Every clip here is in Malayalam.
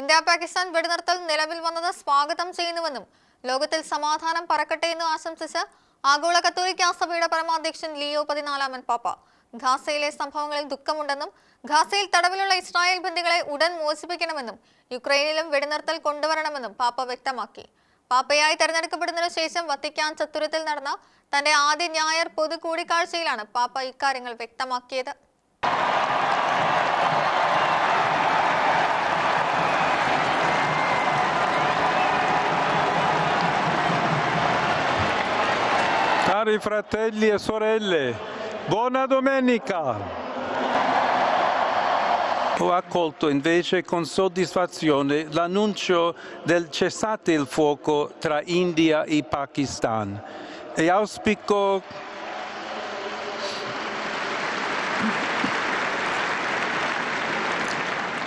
ഇന്ത്യ പാകിസ്ഥാൻ വെടിനിർത്തൽ നിലവിൽ വന്നത് സ്വാഗതം ചെയ്യുന്നുവെന്നും ലോകത്തിൽ സമാധാനം പറക്കട്ടെ എന്ന് ആശംസിച്ച് ആഗോള കത്തോലിക്ക സഭയുടെ പരമാധ്യക്ഷൻ ലിയോ പതിനാലാമൻ പാപ്പ. ഖാസയിലെ സംഭവങ്ങളിൽ ദുഃഖമുണ്ടെന്നും ഖാസയിൽ തടവിലുള്ള ഇസ്രായേൽ ബന്ധികളെ ഉടൻ മോചിപ്പിക്കണമെന്നും യുക്രൈനിലും വെടിനിർത്തൽ കൊണ്ടുവരണമെന്നും പാപ്പ വ്യക്തമാക്കി. പാപ്പയായി തെരഞ്ഞെടുക്കപ്പെടുന്നതിനു ശേഷം വത്തിക്കാൻ ചത്തുരത്തിൽ നടന്ന തന്റെ ആദ്യ ഞായർ പൊതു കൂടിക്കാഴ്ചയിലാണ് പാപ്പ ഇക്കാര്യങ്ങൾ വ്യക്തമാക്കിയത്. Cari fratelli e sorelle, buona domenica! Ho accolto invece con soddisfazione l'annuncio del cessate il fuoco tra India e Pakistan e auspico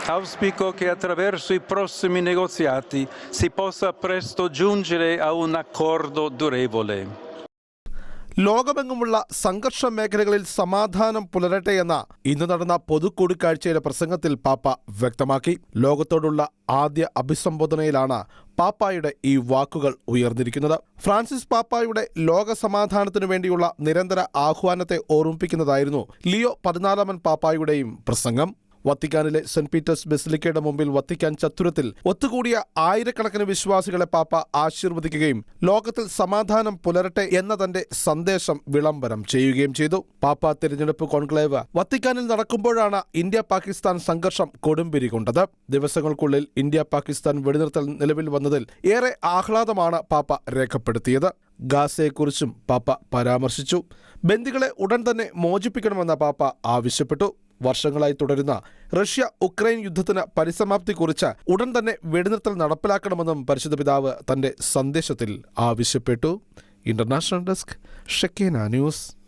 Auspico che attraverso i prossimi negoziati si possa presto giungere a un accordo durevole. ലോകമെങ്ങുമുള്ള സംഘർഷ മേഖലകളിൽ സമാധാനം പുലരട്ടെ എന്ന ഇന്ന് നടന്ന പൊതുകൂടിക്കാഴ്ചയിലെ പ്രസംഗത്തിൽ പാപ്പ വ്യക്തമാക്കി. ലോകത്തോടുള്ള ആദ്യ അഭിസംബോധനയിലാണ് പാപ്പായുടെ ഈ വാക്കുകൾ ഉയർന്നിരിക്കുന്നത്. ഫ്രാൻസിസ് പാപ്പായുടെ ലോക സമാധാനത്തിനു വേണ്ടിയുള്ള നിരന്തര ആഹ്വാനത്തെ ഓർമ്മിപ്പിക്കുന്നതായിരുന്നു ലിയോ പതിനാലാമൻ പാപ്പായുടെയും പ്രസംഗം. വത്തിക്കാനിലെ സെന്റ് പീറ്റേഴ്സ് ബെസിലിക്കയുടെ മുമ്പിൽ വത്തിക്കാൻ ചത്തുരത്തിൽ ഒത്തുകൂടിയ ആയിരക്കണക്കിന് വിശ്വാസികളെ പാപ്പ ആശീർവദിക്കുകയും ലോകത്തിൽ സമാധാനം പുലരട്ടെ എന്ന തന്റെ സന്ദേശം വിളംബരം ചെയ്യുകയും ചെയ്തു. പാപ്പ തിരഞ്ഞെടുപ്പ് കോൺക്ലേവ് വത്തിക്കാനിൽ നടക്കുമ്പോഴാണ് ഇന്ത്യ പാകിസ്ഥാൻ സംഘർഷം കൊടുമ്പിരി കൊണ്ടത്. ദിവസങ്ങൾക്കുള്ളിൽ ഇന്ത്യ പാകിസ്ഥാൻ വെടിനിർത്തൽ നിലവിൽ വന്നതിൽ ഏറെ ആഹ്ലാദമാണ് പാപ്പ രേഖപ്പെടുത്തിയത്. ഗാസയെക്കുറിച്ചും പാപ്പ പരാമർശിച്ചു. ബന്ദികളെ ഉടൻ തന്നെ മോചിപ്പിക്കണമെന്ന പാപ്പ ആവശ്യപ്പെട്ടു. വർഷങ്ങളായി തുടരുന്ന റഷ്യ ഉക്രൈൻ യുദ്ധത്തിന് പരിസമാപ്തി കുറിച്ച് ഉടൻ തന്നെ വെടിനിർത്തൽ നടപ്പിലാക്കണമെന്നും പരിശുദ്ധ പിതാവ് തന്റെ സന്ദേശത്തിൽ ആവശ്യപ്പെട്ടു. International desk Shekinah news.